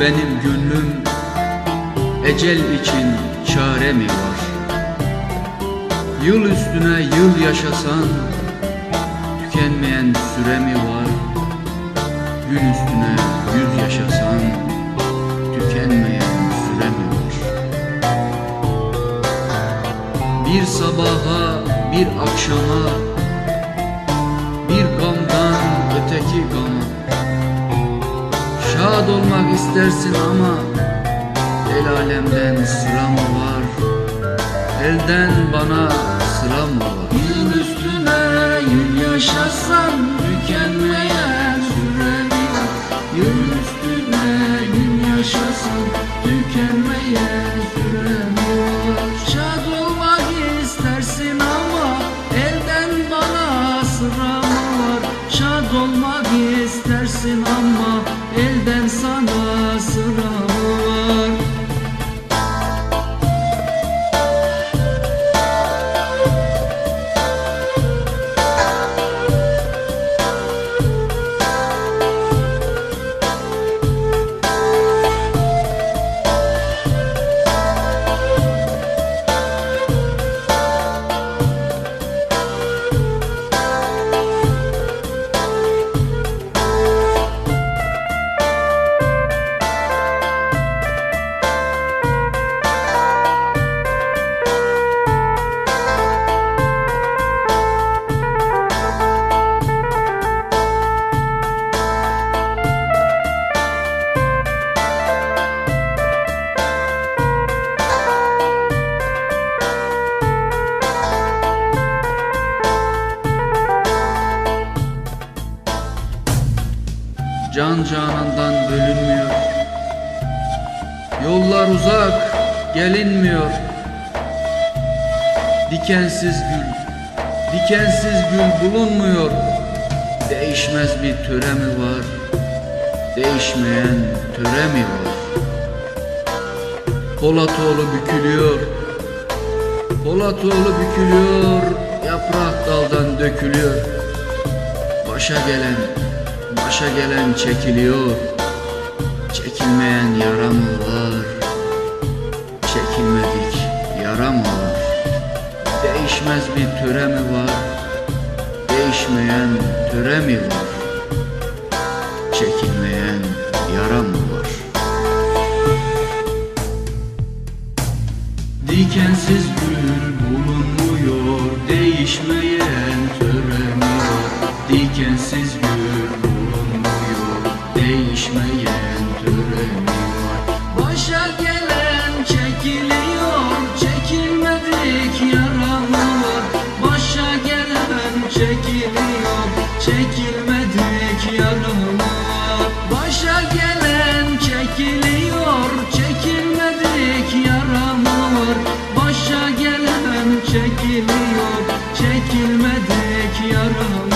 benim gönlüm Ecel için çare mi var? Yıl üstüne yıl yaşasan Tükenmeyen süre mi var? Gün üstüne yüz yaşasan Tükenmeyen süre mi var? Bir sabaha, bir akşama Bir gamdan öteki gama Şad olmak istersin ama El alemden sıra mı var? Elden bana sıra mı var? Yıl üstüne yıl yaşasan elden sana Can canandan bölünmüyor. Yollar uzak gelinmiyor. Dikensiz gül Dikensiz gül bulunmuyor. Değişmez bir töre mi var? Değişmeyen töre mi var? Polatoğlu bükülüyor. Polatoğlu bükülüyor. Yaprak daldan dökülüyor. Başa gelen Başa gelen çekiliyor. Çekilmeyen yara mı var. Çekilmedik yara mı var. Değişmez bir töre mi var? Değişmeyen töre mi var? Çekilmeyen yara mı var. Dikensiz gül bulunmuyor. Değişmeyen töre Dikensiz gül bulunmuyor Değişmeyen töre mi var. Başa gelen çekiliyor Çekilmedik yara mı var. Başa gelen çekiliyor Çekilmedik yara mı var. Başa gelen çekiliyor Çekilmedik yara mı var. Başa gelen çekiliyor Çekilmedik yara